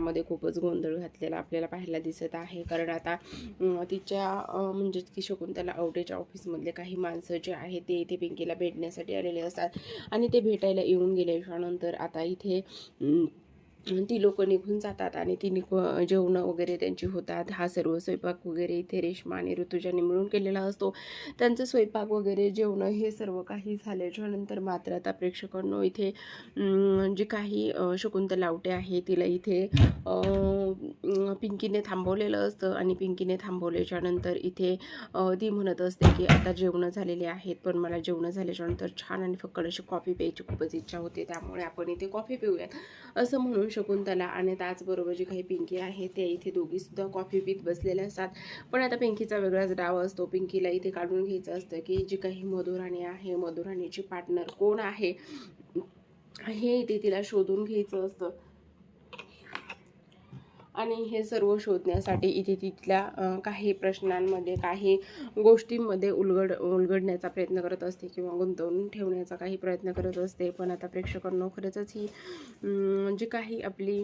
घरामध्ये खूपच गोंधळ घातलेला आपल्याला पाहायला दिसत आहे. कारण आता तिच्या म्हणजेच की शकुंतला आवडेच्या ऑफिसमधले काही माणसं जे आहे ते इथे पिंकीला भेटण्यासाठी आलेले असतात. आणि ते भेटायला येऊन गेल्याच्यानंतर आता इथे ती लोक निघून जातात आणि ती निघ जेवणं वगैरे त्यांची होतात. हा सर्व स्वयंपाक वगैरे इथे रेश्मा आणि ऋतुजाने मिळून केलेला असतो. त्यांचं स्वयंपाक वगैरे जेवणं हे सर्व काही झाल्याच्यानंतर मात्र आता प्रेक्षकांनो इथे जे जी काही शकुंत शकुंतला आवटे आहे तिला इथे पिंकीने थांबवलेलं असतं आणि पिंकीने थांबवल्याच्या नंतर इथे ती म्हणत असते की आता जेवणं झालेली आहेत पण मला जेवणं झाल्याच्यानंतर छान आणि फक्त अशी कॉफी प्यायची खूपच इच्छा होते. त्यामुळे आपण इथे कॉफी पिऊयात. असं म्हणून शकुंतला आणि त्याचबरोबर जी काही पिंकी आहे ते इथे दोघीसुद्धा कॉफी पित बसलेल्या असतात. पण आता पिंकीचा वेगळाच डाव असतो. पिंकीला इथे काढून घ्यायचं असतं की जी काही मधुराणी आहे मधुराणीची पार्टनर कोण आहे? हे इथे तिला शोधून घ्यायचं असतं. आणि हे सर्व शोधण्यासाठी इथे तिथल्या काही प्रश्नांमध्ये काही गोष्टींमध्ये उलगड उलगडण्याचा प्रयत्न करत असते किंवा गुंतवून ठेवण्याचा काही प्रयत्न करत असते. पण आता प्रेक्षकांनो खरंच ही जी काही आपली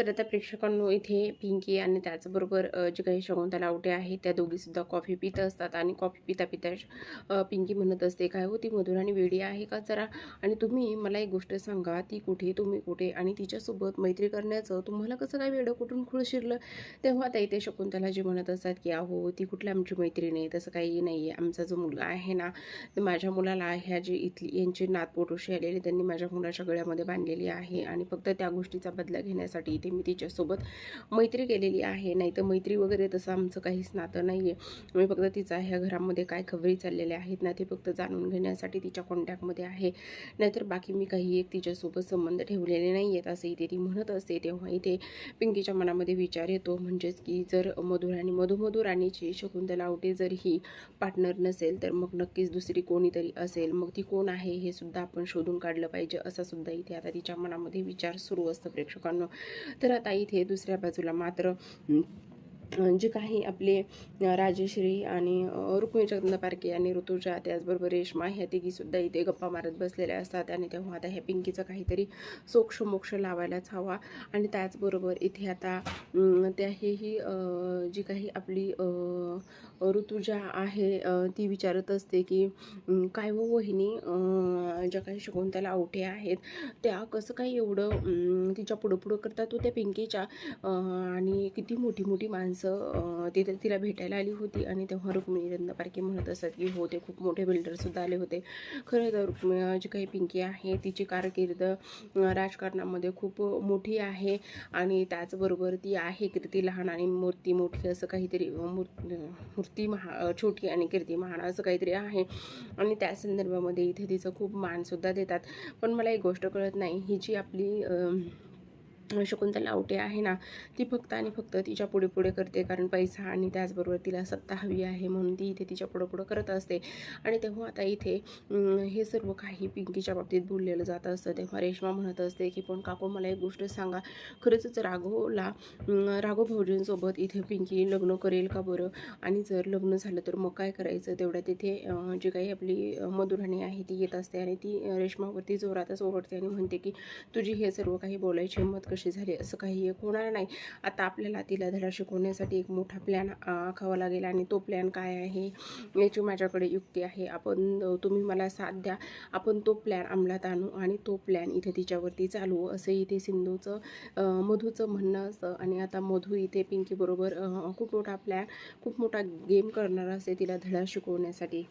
तर आता प्रेक्षकांनो इथे पिंकी आणि त्याचबरोबर जे काही शकुंतला आवटे आहे त्या दोघीसुद्धा कॉफी पित असतात आणि कॉफी पिता पिता पिंकी म्हणत असते काय हो ती मधुर आणि वेडी आहे का? जरा आणि तुम्ही मला एक गोष्ट सांगा ती कुठे तुम्ही कुठे आणि तिच्यासोबत मैत्री करण्याचं तुम्हाला कसं काय वेडं? कुठून खुळ शिरलं? तेव्हा त्या इथे शकुंतला जी म्हणत असतात की अहो ती कुठली आमची मैत्री आहे? तसं काही नाही आहे आमचा जो मुलगा आहे ना माझ्या मुलाला ह्या जे इथली यांची नातपोटोशी आलेली त्यांनी माझ्या मुलाच्या गळ्यामध्ये बांधलेली आहे आणि फक्त त्या गोष्टीचा बदला घेण्यासाठी इथे मी तिच्यासोबत मैत्री केलेली आहे. नाही तर मैत्री वगैरे तसं आमचं काहीच नातं नाही आहे मी फक्त तिचा ह्या घरामध्ये काय खबरी चाललेल्या आहेत ना ते फक्त जाणून घेण्यासाठी तिच्या कॉन्टॅक्टमध्ये आहे. नाहीतर बाकी मी काही एक तिच्यासोबत संबंध ठेवलेले नाही आहेत असं इथे ती म्हणत असते. तेव्हा इथे पिंकीच्या मनामध्ये विचार येतो. म्हणजेच की जर मधुर आणि मधुमधुर राणीची शकुंतला आवटे जर ही पार्टनर नसेल तर मग नक्कीच दुसरी कोणीतरी असेल. मग ती कोण आहे हे सुद्धा आपण शोधून काढलं पाहिजे असा सुद्धा इथे आता तिच्या मनामध्ये विचार सुरू असतो प्रेक्षकांना. तर आता इथे दुसऱ्या बाजूला मात्र जे काही आपले राजेश्री आणि अं, रुक्मिणी पारखे आणि ऋतुजा त्याचबरोबर रेश्मा ह्या तिघीसुद्धा इथे गप्पा मारत बसलेल्या असतात आणि तेव्हा आता ह्या पिंकीचं काहीतरी सोक्ष मोक्ष लावायलाच हवा. आणि त्याचबरोबर इथे आता त्या हेही जी काही आपली ऋतुजा आहे ती विचारत असते की काय व वहिनी ज्या काही शकुंतला आवठे आहेत त्या कसं काय एवढं तिच्या पुढं पुढं करतात तो त्या पिंकीच्या? आणि किती मोठी मोठी माणसं त्यांचं तिथे तिला भेटायला आली होती आणि तेव्हा रुक्मिणी रत्न रत्नपारखे म्हणत असत की हो ते खूप मोठे बिल्डरसुद्धा आले होते. खरं तर रुक्मिणी जी काही पिंकी आहे तिची कारकीर्द राजकारणामध्ये खूप मोठी आहे आणि त्याचबरोबर ती आहे कीर्ती लहान आणि मूर्ती मोठी असं काहीतरी मूर् मूर्ती महा छोटी आणि कीर्ती महान असं काहीतरी आहे. आणि त्या संदर्भामध्ये इथे तिचं खूप मानसुद्धा देतात. पण मला एक गोष्ट कळत नाही ही जी आपली शकुंतला आवटे आहे ना ती फक्त आणि फक्त तिच्या पुढे पुढे करते. कारण पैसा आणि त्याचबरोबर तिला सत्ता हवी आहे म्हणून ती इथे तिच्या पुढं पुढं करत असते. आणि तेव्हा आता इथे हे सर्व काही पिंकीच्या बाबतीत बोललेलं जात असतं. तेव्हा रेश्मा म्हणत असते की पण काकू मला एक गोष्ट सांगा. खरंच राघवला अं, राघव भाऊजींसोबत इथे पिंकी लग्न करेल का बरं? आणि जर लग्न झालं तर मग काय करायचं? तेवढ्या तिथे जी काही आपली मधुराणी आहे ती येत असते आणि ती रेश्मावरती जोरातच ओरडते आणि म्हणते की तुझी हे सर्व काही बोलायची हिंमत कशी झाली असं काही एक होणार नाही. आता आपल्याला तिला धडा शिकवण्यासाठी एक मोठा प्लॅन आखावा लागेल आणि तो प्लॅन काय आहे याची माझ्याकडे युक्ती आहे. आपण तुम्ही मला साथ द्या. आपण तो प्लॅन अंमलात आणू आणि तो प्लॅन इथे तिच्यावरती चालू. असं इथे सिंधूचं मधूचं म्हणणं असतं. आणि आता मधू इथे पिंकीबरोबर खूप मोठा प्लॅन खूप मोठा गेम करणार असते तिला धडा शिकवण्यासाठी.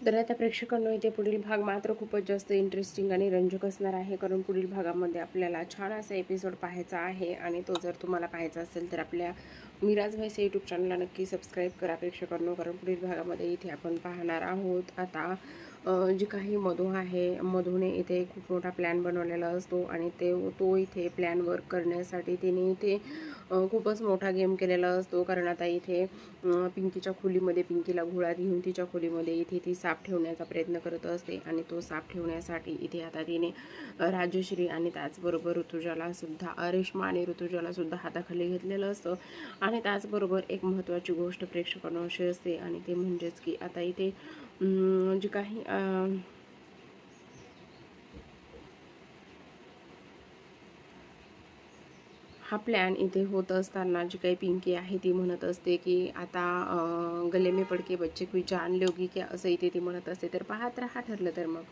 तर आता प्रेक्षकांनो इथे पुढील भाग मात्र खूपच जास्त इंटरेस्टिंग आणि रंजक असणार आहे. कारण पुढील भागामध्ये आपल्याला छान असा एपिसोड पाहायचा आहे. आणि तो जर तुम्हाला पाहायचा असेल तर आपल्या मिराज व्हायस यूट्यूब चॅनलला नक्की सबस्क्राईब करा. प्रेक्षकांनो कारण पुढील भागामध्ये इथे आपण पाहणार आहोत. आता जी काही मधू आहे मधूने इथे खूप मोठा प्लॅन बनवलेला असतो आणि ते तो इथे प्लॅन वर्क करण्यासाठी तिने इथे खूपच मोठा गेम केलेला असतो. कारण आता इथे पिंकीच्या खोलीमध्ये पिंकीला घोळात घेऊन तिच्या खोलीमध्ये इथे ती साप ठेवण्याचा प्रयत्न करत असते आणि तो साप ठेवण्यासाठी इथे आता तिने राजश्री आणि त्याचबरोबर ऋतुजालासुद्धा रेश्मा आणि ऋतुजालासुद्धा हाताखाली घेतलेलं असतं. आणि त्याचबरोबर एक महत्त्वाची गोष्ट प्रेक्षकांना अशी असते आणि ते म्हणजेच की आता इथे अं, म्हणजे काही अं, हा प्लॅन इथे होत असताना जी काही पिंकी आहे ती म्हणत असते की आता अं, गले में पडके बच्चे कोई जान लोगी क्या असं इथे ती म्हणत असते. तर पाहत राहा ठरलं तर मग.